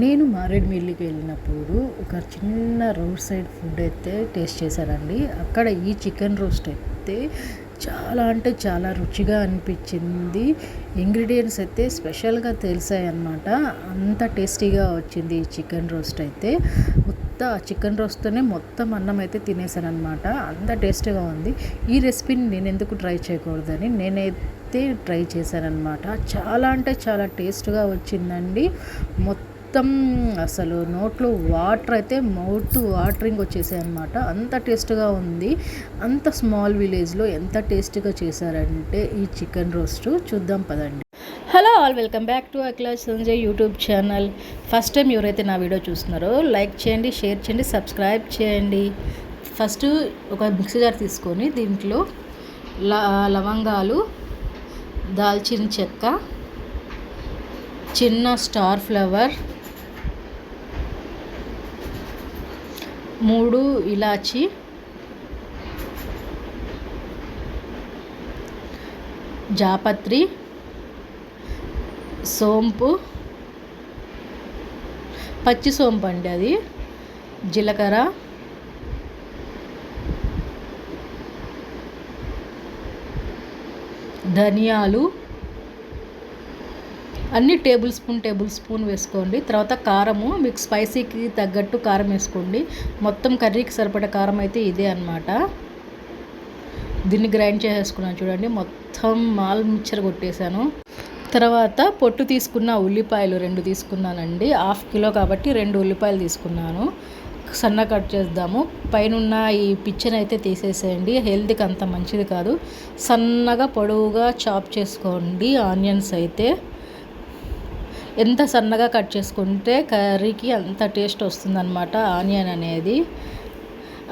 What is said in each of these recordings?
నేను మారేడుమిల్లికి వెళ్ళినప్పుడు ఒక చిన్న రోడ్ సైడ్ ఫుడ్ అయితే టేస్ట్ చేశానండి. అక్కడ ఈ చికెన్ రోస్ట్ అయితే చాలా అంటే చాలా రుచిగా అనిపించింది. ఇంగ్రీడియంట్స్ అయితే స్పెషల్గా తెలిసాయి అన్నమాట అంత టేస్టీగా వచ్చింది ఈ చికెన్ రోస్ట్ అయితే. మొత్తం ఆ చికెన్ రోస్ట్తోనే మొత్తం అన్నం అయితే తినేసాను అనమాట అంత టేస్టీగా ఉంది. ఈ రెసిపీని నేను ఎందుకు ట్రై చేయకూడదని నేనైతే ట్రై చేశానన్నమాట. చాలా అంటే చాలా టేస్ట్గా వచ్చిందండి. మొత్తం మొత్తం అసలు నోట్లో వాటర్ అయితే మౌత్ వాటరింగ్ వచ్చేసాయి అనమాట అంత టేస్ట్గా ఉంది. అంత స్మాల్ విలేజ్లో ఎంత టేస్ట్గా చేశారంటే ఈ చికెన్ రోస్ట్. చూద్దాం పదండి. Hello all welcome back to అక్లాస్ Sanjay YouTube channel. First time ఎవరైతే నా వీడియో చూస్తున్నారో లైక్ చేయండి షేర్ చేయండి సబ్స్క్రైబ్ చేయండి. ఫస్ట్ ఒక మిక్సీ జార్ తీసుకొని దీంట్లో ల లవంగాలు దాల్చిన చెక్క చిన్న స్టార్ ఫ్లవర్ మూడు ఇలాచి. జాపత్రి. సోంపు. పచ్చి సోంపు అండి అది. జీలకర్ర. ధనియాలు. అన్ని టేబుల్ స్పూన్ టేబుల్ స్పూన్ వేసుకోండి. తర్వాత కారము మీకు స్పైసీకి తగ్గట్టు కారం వేసుకోండి. మొత్తం కర్రీకి సరిపడ కారం అయితే ఇదే అనమాట దీన్ని గ్రైండ్ చేసేసుకున్నాను చూడండి. మొత్తం మాల్ మిక్చర్ కొట్టేశాను. తర్వాత పొట్టు తీసుకున్న ఉల్లిపాయలు రెండు తీసుకున్నానండి. హాఫ్ కిలో కాబట్టి రెండు ఉల్లిపాయలు తీసుకున్నాను. సన్న కట్ చేద్దాము. పైన ఈ పిచ్చని అయితే తీసేసేయండి. హెల్త్కి అంత మంచిది కాదు. సన్నగా పొడవుగా చాప్ చేసుకోండి ఆనియన్స్ అయితే. ఎంత సన్నగా కట్ చేసుకుంటే కర్రీకి అంత టేస్ట్ వస్తుందన్నమాట ఆనియన్ అనేది.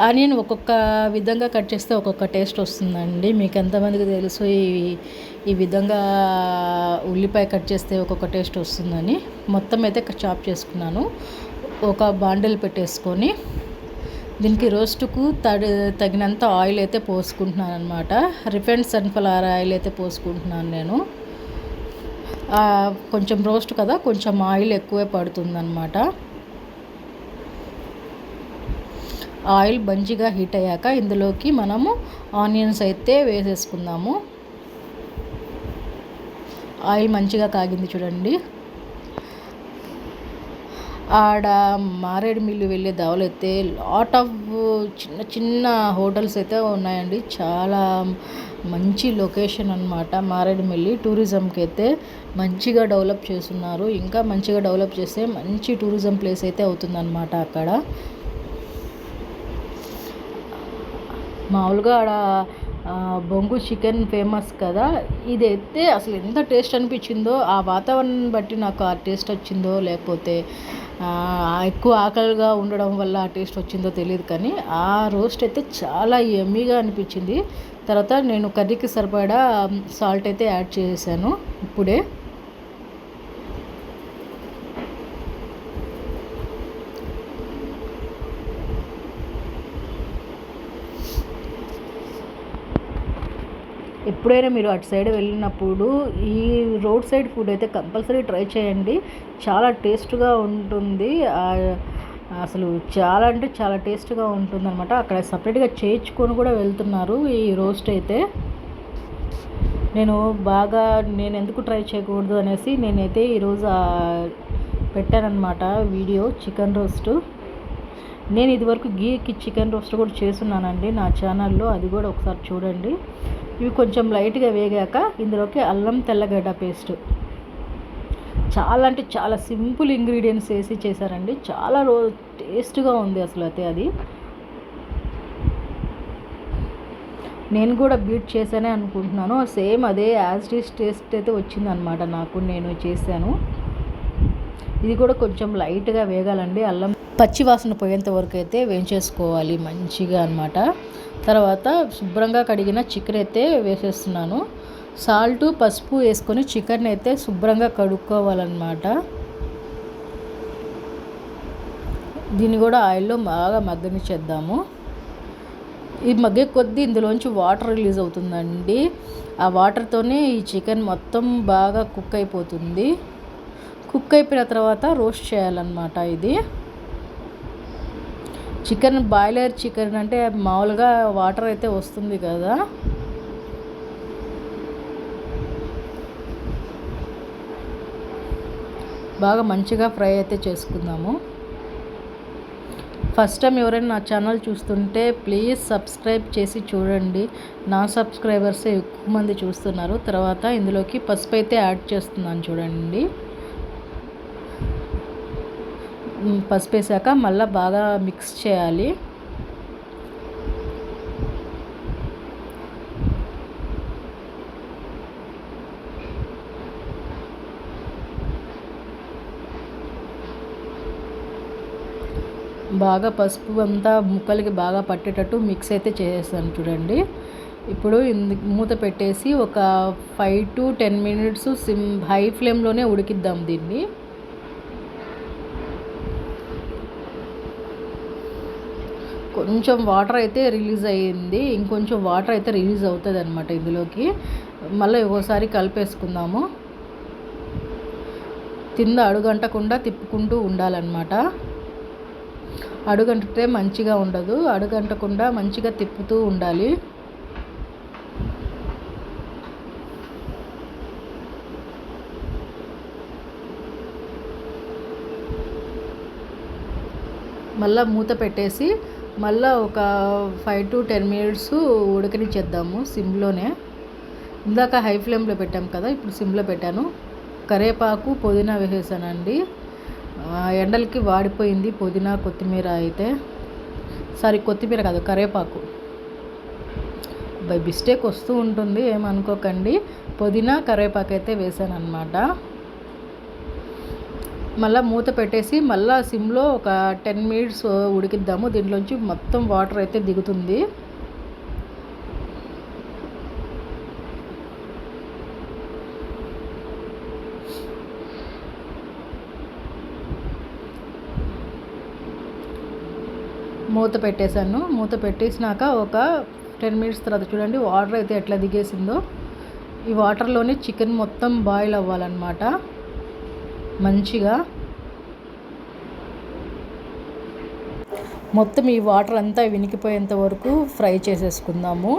ఆనియన్ ఒక్కొక్క విధంగా కట్ చేస్తే ఒక్కొక్క టేస్ట్ వస్తుందండి. మీకు ఎంతమందికి తెలుసు ఈ ఈ విధంగా ఉల్లిపాయ కట్ చేస్తే ఒక్కొక్క టేస్ట్ వస్తుందని. మొత్తం అయితే చాప్ చేసుకున్నాను. ఒక బాండిల్ పెట్టేసుకొని దీనికి రోస్టుకు తడి తగినంత ఆయిల్ అయితే పోసుకుంటున్నాను అనమాట రిఫైండ్ సన్ఫ్లవర్ ఆయిల్ అయితే పోసుకుంటున్నాను నేను. కొంచెం రోస్ట్ కదా కొంచెం ఆయిల్ ఎక్కువే పడుతుందన్నమాట. ఆయిల్ మంచిగా హీట్ అయ్యాక ఇందులోకి మనము ఆనియన్స్ అయితే వేసేసుకుందాము. ఆయిల్ మంచిగా కాగింది చూడండి. ఆడ మారేడు మిల్లు వెళ్ళే దావలు అయితే లాట్ ఆఫ్ చిన్న చిన్న హోటల్స్ అయితే ఉన్నాయండి. చాలా మంచి లొకేషన్ అనమాట మారేడుమిల్లి టూరిజంకి అయితే మంచిగా డెవలప్ చేస్తున్నారు. ఇంకా మంచిగా డెవలప్ చేస్తే మంచి టూరిజం ప్లేస్ అయితే అవుతుందన్నమాట అక్కడ. మామూలుగా ఆడ బొంగు చికెన్ ఫేమస్ కదా. ఇదైతే అసలు ఎంత టేస్ట్ అనిపించిందో ఆ వాతావరణం బట్టి నాకు ఆ టేస్ట్ వచ్చిందో లేకపోతే ఎక్కువ ఆకలిగా ఉండడం వల్ల ఆ టేస్ట్ వచ్చిందో తెలియదు కానీ ఆ రోస్ట్ అయితే చాలా ఎమ్మీగా అనిపించింది. తర్వాత నేను కర్రీకి సరిపడా సాల్ట్ అయితే యాడ్ చేశాను ఇప్పుడే. ఎప్పుడైనా మీరు అటు సైడ్ వెళ్ళినప్పుడు ఈ రోడ్ సైడ్ ఫుడ్ అయితే కంపల్సరీ ట్రై చేయండి. చాలా టేస్ట్గా ఉంటుంది. అసలు చాలా అంటే చాలా టేస్ట్గా ఉంటుందన్నమాట. అక్కడ సపరేట్గా చేయించుకొని కూడా వెళ్తున్నారు ఈ రోస్ట్ అయితే. నేను బాగా నేను ఎందుకు ట్రై చేయకూడదు అనేసి నేనైతే ఈరోజు పెట్టానమాట వీడియో చికెన్ రోస్ట్. నేను ఇదివరకు గీకి చికెన్ రోస్ట్ కూడా చేస్తున్నానండి నా ఛానల్లో. అది కూడా ఒకసారి చూడండి. ఇవి కొంచెం లైట్గా వేగాక ఇందులోకి అల్లం తెల్లగడ్డ పేస్ట్. చాలా అంటే చాలా సింపుల్ ఇంగ్రీడియంట్స్ వేసి చేశారండి. చాలా రో టేస్ట్గా ఉంది అసలు అయితే అది. నేను కూడా బీట్ చేశానే అనుకుంటున్నాను. సేమ్ అదే యాజ్ డిస్ టేస్ట్ అయితే వచ్చిందనమాట నాకు నేను చేశాను. ఇది కూడా కొంచెం లైట్గా వేగాలండి. అల్లం పచ్చి వాసన పోయేంత వరకు అయితే వేయించేసుకోవాలి మంచిగా అనమాట తర్వాత శుభ్రంగా కడిగిన చికెన్ అయితే వేసేస్తున్నాను. సాల్ట్ పసుపు వేసుకొని చికెన్ అయితే శుభ్రంగా కడుక్కోవాలన్నమాట. దీన్ని కూడా ఆయిల్లో బాగా మగ్గనిచ్చేద్దాము. ఈ మగ్గే కొద్దీ ఇందులోంచి వాటర్ రిలీజ్ అవుతుందండి. ఆ వాటర్తోనే ఈ చికెన్ మొత్తం బాగా కుక్ అయిపోతుంది. కుక్ అయిపోయిన తర్వాత రోస్ట్ చేయాలన్నమాట ఇది. చికెన్ బాయిలర్ చికెన్ అంటే మామూలుగా వాటర్ అయితే వస్తుంది కదా. బాగా మంచిగా ఫ్రై అయితే చేసుకుందాము. ఫస్ట్ టైం ఎవరైనా నా ఛానల్ చూస్తుంటే ప్లీజ్ సబ్స్క్రైబ్ చేసి చూడండి. నా సబ్స్క్రైబర్స్ ఎక్కువ మంది చూస్తున్నారు. తర్వాత ఇందులోకి పసుపు అయితే యాడ్ చేస్తున్నాను చూడండి. పసుపు వేసాక మళ్ళీ బాగా మిక్స్ చేయాలి. బాగా పసుపు అంతా ముక్కలకి బాగా పట్టేటట్టు మిక్స్ అయితే చేసేసాను చూడండి. ఇప్పుడు మూత పెట్టేసి ఒక five to ten minutes sim high ఫ్లేమ్లోనే ఉడికిద్దాం దీన్ని. కొంచెం వాటర్ అయితే రిలీజ్ అయ్యింది. ఇంకొంచెం వాటర్ అయితే రిలీజ్ అవుతుంది అనమాట ఇందులోకి. మళ్ళీ ఒకసారి కలిపేసుకుందాము. కింద అడుగంటకుండా తిప్పుకుంటూ ఉండాలన్నమాట. అడుగంటితే మంచిగా ఉండదు. అడుగంటకుండా మంచిగా తిప్పుతూ ఉండాలి. మళ్ళీ మూత పెట్టేసి మళ్ళీ ఒక ఫైవ్ టు టెన్ మినిట్స్ ఉడకనిచ్చేద్దాము సిమ్లోనే. ఇందాక హై ఫ్లేమ్లో పెట్టాం కదా ఇప్పుడు సిమ్లో పెట్టాను. కరేపాకు పుదీనా వేసేసానండి. ఎండలకి వాడిపోయింది పుదీనా కొత్తిమీర అయితే. సారీ కొత్తిమీర కాదు కరేపాకు. బై మిస్టేక్ వస్తూ ఉంటుంది ఏమనుకోకండి. పుదీనా కరేపాకు అయితే వేసాను అనమాట మళ్ళీ మూత పెట్టేసి మళ్ళీ సిమ్లో ఒక టెన్ మినిట్స్ ఉడికిద్దాము. దీంట్లోంచి మొత్తం వాటర్ అయితే దిగుతుంది. మూత పెట్టేశాను. మూత పెట్టేసినాక ఒక టెన్ మినిట్స్ తర్వాత చూడండి వాటర్ అయితే ఎట్లా దిగేసిందో. ఈ వాటర్లోనే చికెన్ మొత్తం బాయిల్ అవ్వాలన్నమాట. మంచిగా మొత్తం ఈ వాటర్ అంతా వినికిపోయేంత వరకు ఫ్రై చేసేసుకుందాము.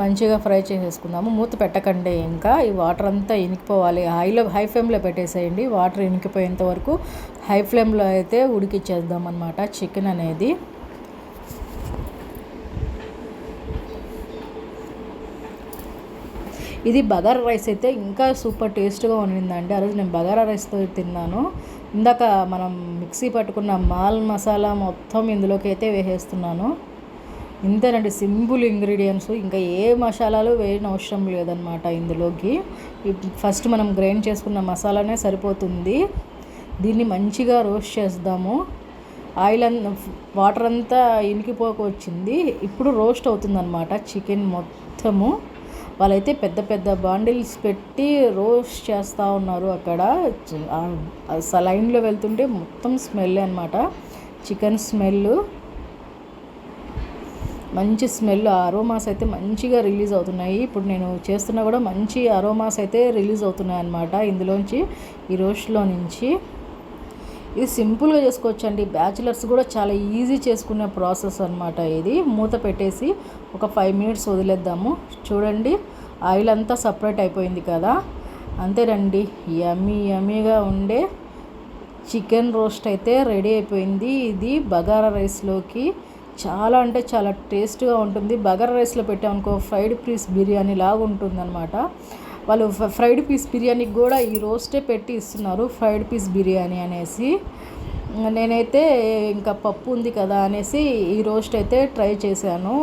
మంచిగా ఫ్రై చేసేసుకుందాము. మూత పెట్టకండి ఇంకా. ఈ వాటర్ అంతా ఇనికిపోవాలి హైలో హై ఫ్లేమ్లో పెట్టేసేయండి. వాటర్ ఇనికిపోయేంత వరకు హై ఫ్లేమ్లో అయితే ఉడికిచ్చేద్దాం అనమాట చికెన్ అనేది. ఇది బగారా రైస్ అయితే ఇంకా సూపర్ టేస్ట్గా ఉండిందండి. ఆ రోజు నేను బగారా రైస్తో తిన్నాను. ఇందాక మనం మిక్సీ పట్టుకున్న మాల్ మసాలా మొత్తం ఇందులోకి అయితే వేసేస్తున్నాను. ఇంతేనండి సింపుల్ ఇంగ్రీడియంట్స్. ఇంకా ఏ మసాలాలు వేయని అవసరం లేదనమాట ఇందులోకి. ఫస్ట్ మనం గ్రైండ్ చేసుకున్న మసాలానే సరిపోతుంది. దీన్ని మంచిగా రోస్ట్ చేద్దాము. ఆయిల్ అంత వాటర్ అంతా ఇనికిపోక వచ్చింది ఇప్పుడు రోస్ట్ అవుతుందన్నమాట చికెన్ మొత్తము. వాళ్ళైతే పెద్ద పెద్ద బాండిల్స్ పెట్టి రోస్ట్ చేస్తూ ఉన్నారు అక్కడ. సలైన్లో వెళ్తుంటే మొత్తం స్మెల్ అనమాట చికెన్ స్మెల్ మంచి స్మెల్. అరోమాస్ అయితే మంచిగా రిలీజ్ అవుతున్నాయి. ఇప్పుడు నేను చేస్తున్నా కూడా మంచి అరోమాస్ అయితే రిలీజ్ అవుతున్నాయి అన్నమాట ఇందులోంచి ఈ రోస్ట్లో నుంచి. ఇది సింపుల్గా చేసుకోవచ్చు అండి బ్యాచిలర్స్ కూడా చాలా ఈజీ చేసుకునే ప్రాసెస్ అనమాట ఇది. మూత పెట్టేసి ఒక ఫైవ్ మినిట్స్ వదిలేద్దాము. చూడండి ఆయిల్ అంతా సపరేట్ అయిపోయింది కదా. అంతేనండి యమ్మీ యమ్మీగా ఉండే చికెన్ రోస్ట్ అయితే రెడీ అయిపోయింది. ఇది బగారా రైస్లోకి చాలా అంటే చాలా టేస్ట్గా ఉంటుంది. బగారా రైస్లో పెట్టామనుకో ఫ్రైడ్ పీస్ బిర్యానీ లాగా ఉంటుందన్నమాట. వాళ్ళు ఫ్రైడ్ పీస్ బిర్యానీకి కూడా ఈ రోస్టే పెట్టి ఇస్తున్నారు ఫ్రైడ్ పీస్ బిర్యానీ అనేసి. నేనైతే ఇంకా పప్పు ఉంది కదా అనేసి ఈ రోస్ట్ అయితే ట్రై చేశాను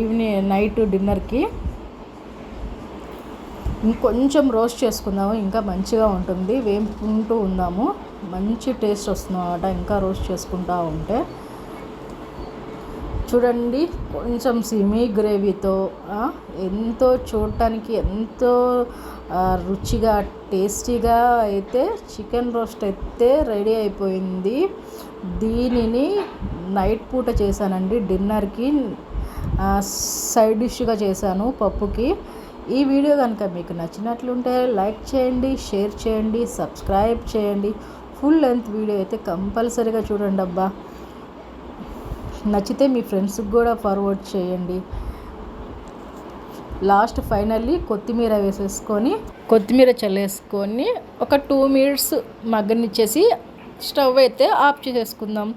ఈవినింగ్ నైట్ డిన్నర్కి. ఇంకొంచెం రోస్ట్ చేసుకుందాము ఇంకా మంచిగా ఉంటుంది వేపుకుంటూ ఉందాము. మంచి టేస్ట్ వస్తుంది అన్నమాట ఇంకా రోస్ట్ చేసుకుంటూ ఉంటే. చూడండి కొంచెం సిమీ గ్రేవీతో ఎంతో చూడటానికి ఎంతో రుచిగా టేస్టీగా అయితే చికెన్ రోస్ట్ అయితే రెడీ అయిపోయింది. దీనిని నైట్ పూట చేశానండి డిన్నర్కి సైడ్ డిష్గా చేశాను పప్పుకి. ఈ వీడియో కనుక మీకు నచ్చినట్లుంటే లైక్ చేయండి షేర్ చేయండి సబ్స్క్రైబ్ చేయండి. ఫుల్ లెంత్ వీడియో అయితే కంపల్సరీగా చూడండి అబ్బా నచ్చితే మీ ఫ్రెండ్స్కి కూడా ఫార్వర్డ్ చేయండి. లాస్ట్ ఫైనల్లీ కొత్తిమీర వేసేసుకొని కొత్తిమీర చల్లేసుకొని ఒక టూ మినిట్స్ మగ్గనిచ్చేసి స్టవ్ అయితే ఆఫ్ చేసేసుకుందాం.